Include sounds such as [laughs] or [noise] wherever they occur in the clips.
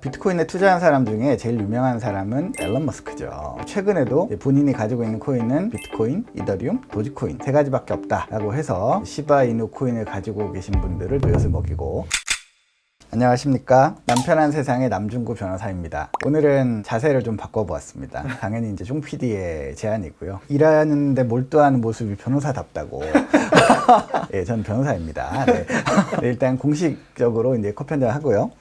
비트코인에 투자한 사람 중에 제일 유명한 사람은 앨런 머스크죠. 최근에도 본인이 가지고 있는 코인은 비트코인, 이더리움, 도지코인 세 가지밖에 없다라고 해서 시바 이누 코인을 가지고 계신 분들을 엿을 먹이고 안녕하십니까. 남편한 세상의 남중구 변호사입니다. 오늘은 자세를 좀 바꿔보았습니다. 당연히 이제 종 PD의 제안이고요. 일하는데 몰두하는 모습이 변호사답다고. [laughs] 예, 전 변호사입니다. 네. 네, 일단 공식적으로 이제 커피 한잔 하고요.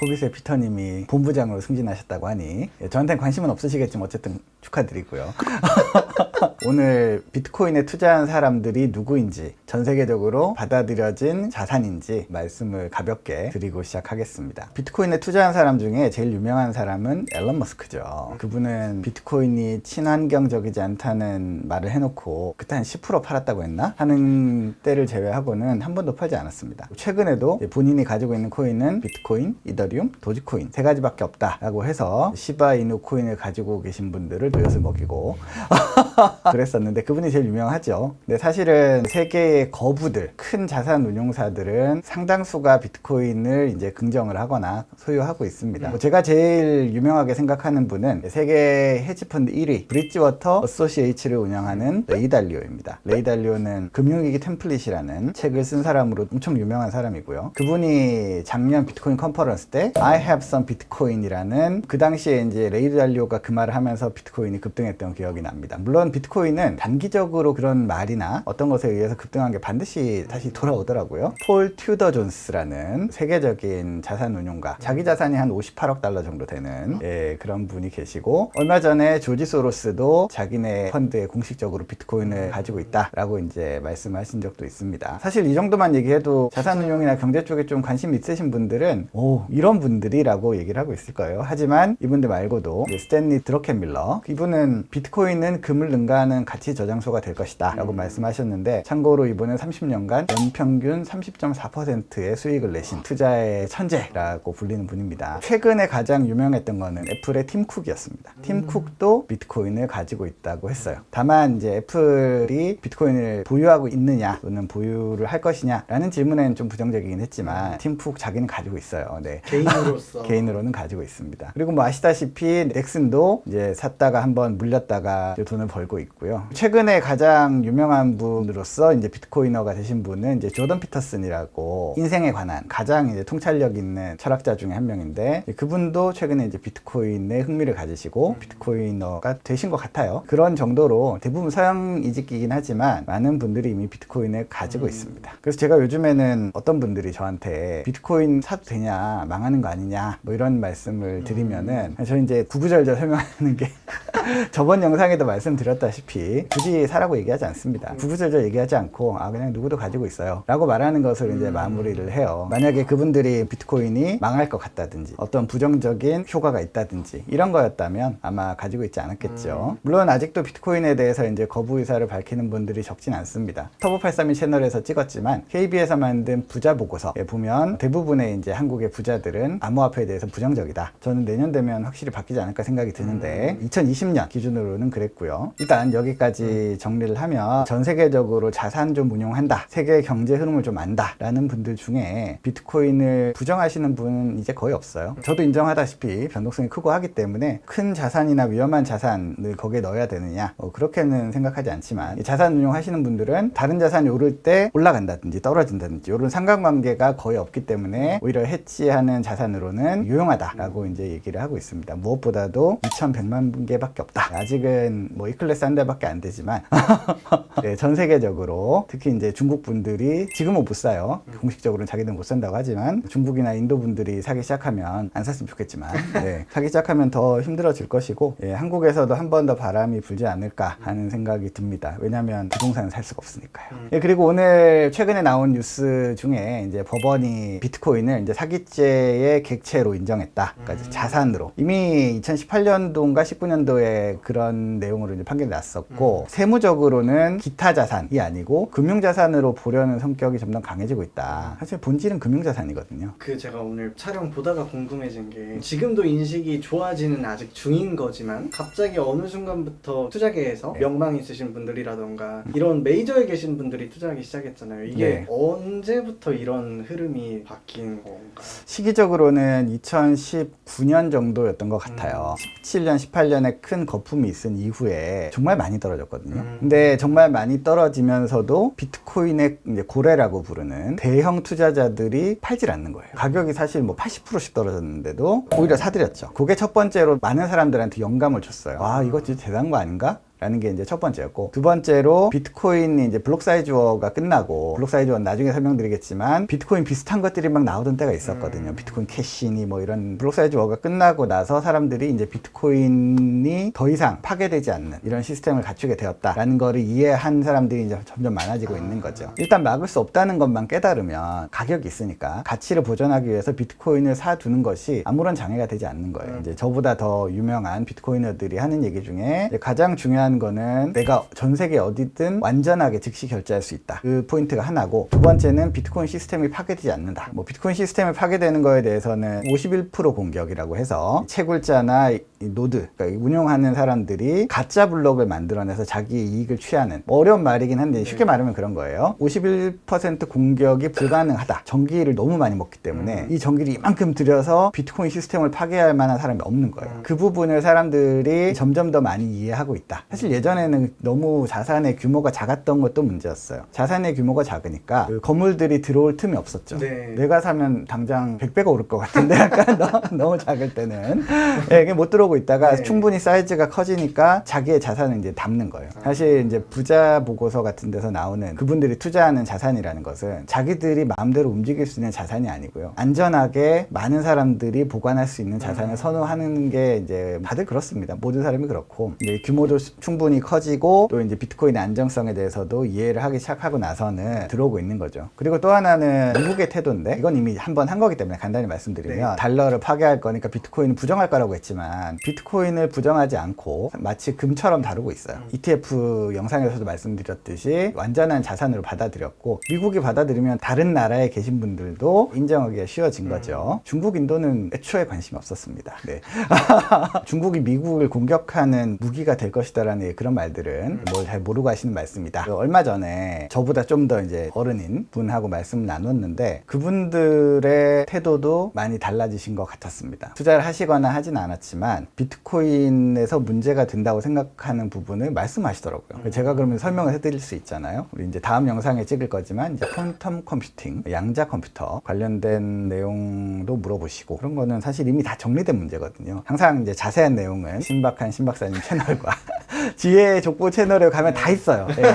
코비스의 피터님이 본부장으로 승진하셨다고 하니 예, 저한테는 관심은 없으시겠지만 어쨌든 축하드리고요. [laughs] 오늘 비트코인에 투자한 사람들이 누구인지 전 세계적으로 받아들여진 자산인지 말씀을 가볍게 드리고 시작하겠습니다. 비트코인에 투자한 사람 중에 제일 유명한 사람은 앨런 머스크죠. 그분은 비트코인이 친환경적이지 않다는 말을 해놓고 그때 한 10% 팔았다고 했나? 하는 때를 제외하고는 한 번도 팔지 않았습니다. 최근에도 본인이 가지고 있는 코인은 비트코인, 이더리움, 도지코인 세 가지밖에 없다라고 해서 시바 이누 코인을 가지고 계신 분들을 엿을 먹이고 [laughs] 그랬었는데 그분이 제일 유명하죠. 근데 사실은 세계의 거부들, 큰 자산 운용사들은 상당수가 비트코인을 이제 긍정을 하거나 소유하고 있습니다. 뭐 제가 제일 유명하게 생각하는 분은 세계 헤지펀드 1위 브릿지워터 어소시에이츠를 운영하는 레이달리오입니다. 레이달리오는 금융위기 템플릿이라는 책을 쓴 사람으로 엄청 유명한 사람이고요. 그분이 작년 비트코인 컨퍼런스 때 I have some 비트코인이라는 그 당시에 이제 레이달리오가 그 말을 하면서 비트코인 이 급등했던 기억이 납니다. 물론 비트코인은 단기적으로 그런 말이나 어떤 것에 의해서 급등한 게 반드시 다시 돌아오더라고요. 폴 튜더 존스라는 세계적인 자산 운용가, 자기 자산이 한 58억 달러 정도 되는 예, 그런 분이 계시고 얼마 전에 조지 소로스도 자기네 펀드에 공식적으로 비트코인을 가지고 있다라고 이제 말씀하신 적도 있습니다. 사실 이 정도만 얘기해도 자산 운용이나 경제 쪽에 좀 관심 있으신 분들은 오 이런 분들이라고 얘기를 하고 있을 거예요. 하지만 이분들 말고도 스탠리 드러켄밀러 이분은 비트코인은 금을 능가하는 가치 저장소가 될 것이다 라고 말씀하셨는데 참고로 이분은 30년간 연평균 30.4%의 수익을 내신 투자의 천재라고 불리는 분입니다. 최근에 가장 유명했던 거는 애플의 팀 쿡이었습니다. 팀 쿡도 비트코인을 가지고 있다고 했어요. 다만 이제 애플이 비트코인을 보유하고 있느냐 또는 보유를 할 것이냐라는 질문에는 좀 부정적이긴 했지만 팀쿡 자기는 가지고 있어요. 네. 개인으로서 [laughs] 개인으로는 가지고 있습니다. 그리고 뭐 아시다시피 넥슨도 이제 샀다가 한번 물렸다가 돈을 벌고 있고요. 최근에 가장 유명한 분으로서 이제 비트코이너가 되신 분은 이제 조던 피터슨이라고 인생에 관한 가장 이제 통찰력 있는 철학자 중에 한 명인데 그분도 최근에 이제 비트코인에 흥미를 가지시고 비트코이너가 되신 것 같아요. 그런 정도로 대부분 서양 이직기긴 하지만 많은 분들이 이미 비트코인을 가지고 있습니다. 그래서 제가 요즘에는 어떤 분들이 저한테 비트코인 사도 되냐 망하는 거 아니냐 뭐 이런 말씀을 드리면은 저 이제 구구절절 설명하는 게 [laughs] [laughs] 저번 영상에도 말씀드렸다시피 굳이 사라고 얘기하지 않습니다. 구구절절 얘기하지 않고 아 그냥 누구도 가지고 있어요 라고 말하는 것을 이제 마무리를 해요. 만약에 그분들이 비트코인이 망할 것 같다든지 어떤 부정적인 효과가 있다든지 이런 거였다면 아마 가지고 있지 않았겠죠. 물론 아직도 비트코인에 대해서 이제 거부 의사를 밝히는 분들이 적진 않습니다. 터보 832 채널에서 찍었지만 KB에서 만든 부자 보고서에 보면 대부분의 이제 한국의 부자들은 암호화폐에 대해서 부정적이다. 저는 내년 되면 확실히 바뀌지 않을까 생각이 드는데 2020년 기준으로는 그랬고요. 일단 여기까지 정리를 하면 전 세계적으로 자산 좀 운용한다. 세계 경제 흐름을 좀 안다 라는 분들 중에 비트코인을 부정하시는 분은 이제 거의 없어요. 저도 인정하다시피 변동성이 크고 하기 때문에 큰 자산이나 위험한 자산을 거기에 넣어야 되느냐 뭐 그렇게는 생각하지 않지만 이 자산 운용하시는 분들은 다른 자산이 오를 때 올라간다든지 떨어진다든지 이런 상관관계가 거의 없기 때문에 오히려 해치하는 자산으로는 유용하다라고 이제 얘기를 하고 있습니다. 무엇보다도 2,100만 개밖에 없다. 아직은 뭐 E클래스 한 대밖에 안 되지만 [laughs] 네, 전 세계적으로 특히 이제 중국 분들이 지금은 못 사요. 공식적으로는 자기들은 못 산다고 하지만 중국이나 인도 분들이 사기 시작하면 안 샀으면 좋겠지만 네, 사기 시작하면 더 힘들어질 것이고 예, 한국에서도 한 번 더 바람이 불지 않을까 하는 생각이 듭니다. 왜냐하면 부동산은 살 수가 없으니까요. 예, 그리고 오늘 최근에 나온 뉴스 중에 이제 법원이 비트코인을 이제 사기죄의 객체로 인정했다. 그러니까 이제 자산으로 이미 2018년도인가 19년도에 이제 그런 내용으로 이제 판결이 났었고 세무적으로는 기타 자산이 아니고 금융 자산으로 보려는 성격이 점점 강해지고 있다. 사실 본질은 금융 자산이거든요. 그 제가 오늘 촬영 보다가 궁금해진 게 지금도 인식이 좋아지는 아직 중인 거지만 갑자기 어느 순간부터 투자계에서 네. 명망 있으신 분들이라던가 이런 메이저에 계신 분들이 투자하기 시작했잖아요. 이게 네. 언제부터 이런 흐름이 바뀐 건가? 시기적으로는 2019년 정도였던 것 같아요. 17년, 18년에 큰 거품이 있은 이후에 정말 많이 떨어졌거든요. 음. 근데 정말 많이 떨어지면서도 비트코인의 고래라고 부르는 대형 투자자들이 팔질 않는 거예요. 가격이 사실 뭐 80%씩 떨어졌는데도 오히려 사들였죠. 그게 첫 번째로 많은 사람들한테 영감을 줬어요. 와, 이거 진짜 대단한 거 아닌가? 라는 게 이제 첫 번째였고 두 번째로 비트코인이 이제 블록 사이즈 워가 끝나고 블록 사이즈 워는 나중에 설명드리겠지만 비트코인 비슷한 것들이 막 나오던 때가 있었거든요. 음. 비트코인 캐시니 뭐 이런 블록 사이즈 워가 끝나고 나서 사람들이 이제 비트코인이 더 이상 파괴되지 않는 이런 시스템을 갖추게 되었다라는 거를 이해한 사람들이 이제 점점 많아지고 있는 거죠. 일단 막을 수 없다는 것만 깨달으면 가격이 있으니까 가치를 보존하기 위해서 비트코인을 사두는 것이 아무런 장애가 되지 않는 거예요. 음. 이제 저보다 더 유명한 비트코이너들이 하는 얘기 중에 가장 중요한 거는 내가 전 세계 어디든 완전하게 즉시 결제할 수 있다. 그 포인트가 하나고 두 번째는 비트코인 시스템이 파괴되지 않는다. 뭐 비트코인 시스템이 파괴되는 거에 대해서는 51% 공격이라고 해서 채굴자나 이 노드, 그러니까 이 운영하는 사람들이 가짜 블록을 만들어내서 자기의 이익을 취하는 뭐 어려운 말이긴 한데 쉽게 말하면 그런 거예요. 51% 공격이 불가능하다. 전기를 너무 많이 먹기 때문에 음. 이 전기를 이만큼 들여서 비트코인 시스템을 파괴할 만한 사람이 없는 거예요. 음. 그 부분을 사람들이 점점 더 많이 이해하고 있다. 사실 예전에는 너무 자산의 규모가 작았던 것도 문제였어요. 자산의 규모가 작으니까 그 건물들이 들어올 틈이 없었죠. 네. 내가 사면 당장 100배가 오를 것 같은데 [laughs] 약간 너- 너무 작을 때는 예, 이게 못 들어오고 있다가 네. 충분히 사이즈가 커지니까 자기의 자산을 이제 담는 거예요. 사실 이제 부자 보고서 같은 데서 나오는 그분들이 투자하는 자산이라는 것은 자기들이 마음대로 움직일 수 있는 자산이 아니고요. 안전하게 많은 사람들이 보관할 수 있는 자산을 음. 선호하는 게 이제 다들 그렇습니다. 모든 사람이 그렇고 이제 규모도 수- 충분히 커지고 또 이제 비트코인의 안정성에 대해서도 이해를 하기 시작하고 나서는 들어오고 있는 거죠. 그리고 또 하나는 미국의 태도인데 이건 이미 한 번 한 거기 때문에 간단히 말씀드리면 네. 달러를 파괴할 거니까 비트코인은 부정할 거라고 했지만 비트코인을 부정하지 않고 마치 금처럼 다루고 있어요. 음. ETF 영상에서도 말씀드렸듯이 완전한 자산으로 받아들였고 미국이 받아들이면 다른 나라에 계신 분들도 인정하기가 쉬워진 음. 거죠. 중국, 인도는 애초에 관심이 없었습니다. 네. [laughs] 중국이 미국을 공격하는 무기가 될 것이다라는 그런 말들은 뭘 잘 모르고 하시는 말씀이다. 그 얼마 전에 저보다 좀 더 이제 어른인 분하고 말씀을 나눴는데 그분들의 태도도 많이 달라지신 것 같았습니다. 투자를 하시거나 하진 않았지만 비트코인에서 문제가 된다고 생각하는 부분을 말씀하시더라고요. 제가 그러면 설명을 해드릴 수 있잖아요. 우리 이제 다음 영상에 찍을 거지만 이제 퀀텀 컴퓨팅, 양자 컴퓨터 관련된 내용도 물어보시고 그런 거는 사실 이미 다 정리된 문제거든요. 항상 이제 자세한 내용은 신박한 신박사님 채널과 [laughs] 지혜 족보 채널에 가면 다 있어요. 네.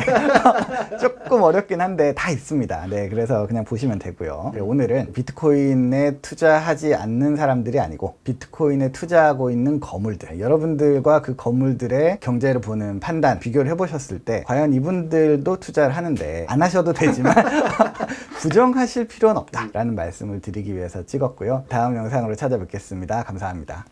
[laughs] 조금 어렵긴 한데 다 있습니다. 네, 그래서 그냥 보시면 되고요. 네, 오늘은 비트코인에 투자하지 않는 사람들이 아니고 비트코인에 투자하고 있는 거물들, 여러분들과 그 거물들의 경제를 보는 판단, 비교를 해보셨을 때 과연 이분들도 투자를 하는데 안 하셔도 되지만 [laughs] 부정하실 필요는 없다라는 말씀을 드리기 위해서 찍었고요. 다음 영상으로 찾아뵙겠습니다. 감사합니다.